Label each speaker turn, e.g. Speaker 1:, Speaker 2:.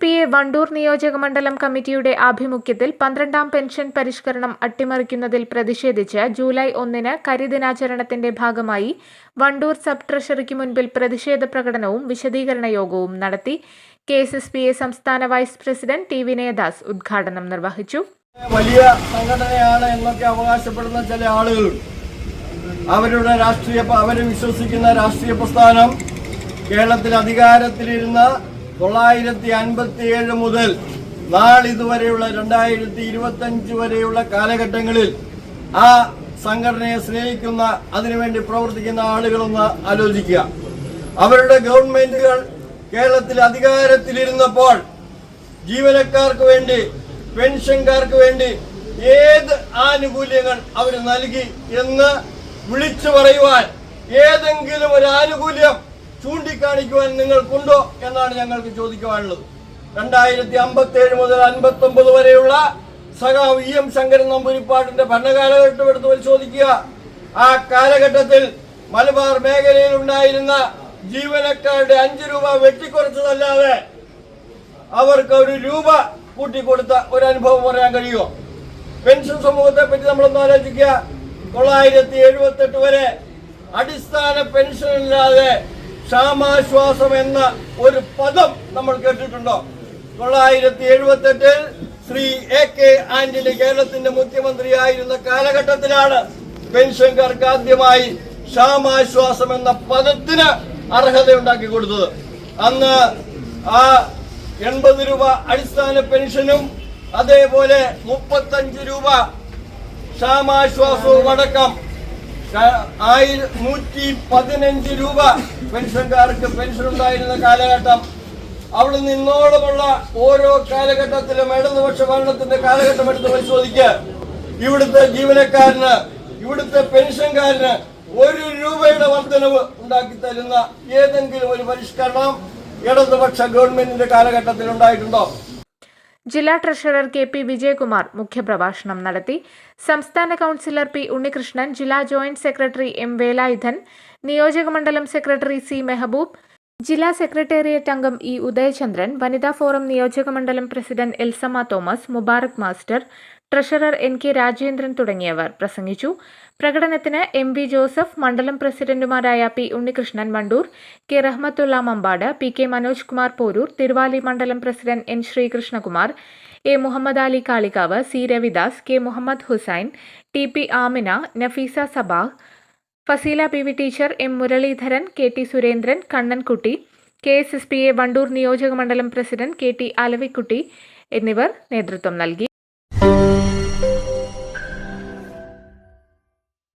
Speaker 1: P A Wandoor നിയോജക മണ്ഡലം കമ്മിറ്റിയുടെ ആഭിമുഖ്യത്തിൽ പന്ത്രണ്ടാം പെൻഷൻ പരിഷ്കരണം അട്ടിമറിക്കുന്നതിൽ പ്രതിഷേധിച്ച് ജൂലൈ ഒന്നിന് കരിദിനാചരണത്തിന്റെ ഭാഗമായി വണ്ടൂർ സബ് ട്രഷറിക്ക് മുൻപിൽ പ്രതിഷേധ പ്രകടനവും വിശദീകരണ യോഗവും നടത്തി K S S P A സംസ്ഥാന വൈസ് പ്രസിഡന്റ് ടി വിനയദാസ് ഉദ്ഘാടനം നിർവഹിച്ചു.
Speaker 2: വലിയ സംഘടനയാണ് എന്നൊക്കെ അവകാശപ്പെടുന്ന ചില ആളുകളുണ്ട് അവരുടെ രാഷ്ട്രീയ അവർ വിശ്വസിക്കുന്ന രാഷ്ട്രീയ പ്രസ്ഥാനം കേരളത്തിൽ അധികാരത്തിലിരുന്ന തൊള്ളായിരത്തി അൻപത്തി ഏഴ് മുതൽ നാളിതുവരെയുള്ള രണ്ടായിരത്തി ഇരുപത്തി അഞ്ച് വരെയുള്ള കാലഘട്ടങ്ങളിൽ ആ സംഘടനയെ സ്നേഹിക്കുന്ന അതിനുവേണ്ടി പ്രവർത്തിക്കുന്ന ആളുകളൊന്ന് ആലോചിക്കുക. അവരുടെ ഗവൺമെന്റുകൾ കേരളത്തിൽ അധികാരത്തിലിരുന്നപ്പോൾ ജീവനക്കാർക്ക് വേണ്ടി പെൻഷൻകാർക്ക് വേണ്ടി ഏത് ആനുകൂല്യങ്ങൾ അവർ നൽകി എന്ന് വിളിച്ചു പറയുവാൻ ഏതെങ്കിലും ഒരു ആനുകൂല്യം ചൂണ്ടിക്കാണിക്കുവാൻ നിങ്ങൾക്കുണ്ടോ എന്നാണ് ഞങ്ങൾക്ക് ചോദിക്കുവാനുള്ളത്. രണ്ടായിരത്തി അമ്പത്തി ഏഴ് മുതൽ അൻപത്തി ഒമ്പത് വരെയുള്ള സഖാവ് ഇ എം ശങ്കരൻ നമ്പൂരിപ്പാട്ടിന്റെ ഭരണകാലഘട്ടം എടുത്ത് പരിശോധിക്കുക. ആ കാലഘട്ടത്തിൽ മലബാർ മേഖലയിൽ ഉണ്ടായിരുന്ന ജീവനക്കാരുടെ അഞ്ച് രൂപ വെട്ടിക്കുറച്ചതല്ലാതെ അവർക്ക് ഒരു രൂപ കൂട്ടിക്കൊടുത്ത ഒരു അനുഭവം പറയാൻ കഴിയുമോ? പെൻഷൻ സമൂഹത്തെ പറ്റി നമ്മളൊന്ന് ആലോചിക്കുക. തൊള്ളായിരത്തി എഴുപത്തെട്ട് വരെ അടിസ്ഥാന പെൻഷൻ ഇല്ലാതെ ക്ഷാമാശ്വാസം എന്ന ഒരു പദം നമ്മൾ കേട്ടിട്ടുണ്ടോ? തൊള്ളായിരത്തി എഴുപത്തി എട്ടിൽ ശ്രീ എ കെ ആന്റണി കേരളത്തിന്റെ മുഖ്യമന്ത്രിയായിരുന്ന കാലഘട്ടത്തിലാണ് പെൻഷൻകാർക്ക് ആദ്യമായി ക്ഷാമാശ്വാസം എന്ന പദത്തിന് അർഹതയുണ്ടാക്കി കൊടുത്തത്. അന്ന് ആ എൺപത് രൂപ അടിസ്ഥാന പെൻഷനും അതേപോലെ മുപ്പത്തഞ്ച് രൂപ ക്ഷാമാശ്വാസവും അടക്കം നൂറ്റി പതിനഞ്ച് രൂപ പെൻഷൻകാർക്ക് പെൻഷൻ ഉണ്ടായിരുന്ന കാലഘട്ടം. അവിടെ നിന്നോളമുള്ള ഓരോ കാലഘട്ടത്തിലും ഇടതുപക്ഷ ഭരണത്തിന്റെ കാലഘട്ടം എടുത്ത് പരിശോധിക്കുക ഇവിടുത്തെ ജീവനക്കാരന് ഇവിടുത്തെ പെൻഷൻകാരന് ഒരു രൂപയുടെ വർധനവ് ഉണ്ടാക്കി തരുന്ന ഏതെങ്കിലും ഒരു പരിഷ്കരണം ഇടതുപക്ഷ ഗവൺമെന്റിന്റെ കാലഘട്ടത്തിൽ ഉണ്ടായിട്ടുണ്ടോ?
Speaker 1: ജില്ലാ ട്രഷറർ കെ പി വിജയകുമാർ മുഖ്യപ്രഭാഷണം നടത്തി. സംസ്ഥാന കൗൺസിലർ പി ഉണ്ണികൃഷ്ണൻ ജില്ലാ ജോയിന്റ് സെക്രട്ടറി എം വേലായുധൻ നിയോജകമണ്ഡലം സെക്രട്ടറി സി മെഹബൂബ് ജില്ലാ സെക്രട്ടേറിയറ്റ് അംഗം ഇ ഉദയചന്ദ്രൻ വനിതാ ഫോറം നിയോജകമണ്ഡലം president Elsamma Thomas Mubarak master treasurer N K Rajendran തുടങ്ങിയവർ പ്രസംഗിച്ചു. പ്രകടനത്തിന് എം വി ജോസഫ് മണ്ഡലം പ്രസിഡന്റുമാരായ P Unnikrishnan Mandur K Rahmathulla Mampad P K Manoj Kumar Poroor Thiruvali മണ്ഡലം president N Sreekrishnakumar A Muhammad Ali Kalikavu C Ravidas K Muhammad Hussain T P Amina Nafeesa Sabah Faseela P V teacher M Muraleedharan K T Surendran Kannankutty K S S P A Wandoor നിയോജകമണ്ഡലം president K T Alavikutty എന്നിവർ നേതൃത്വം നൽകി.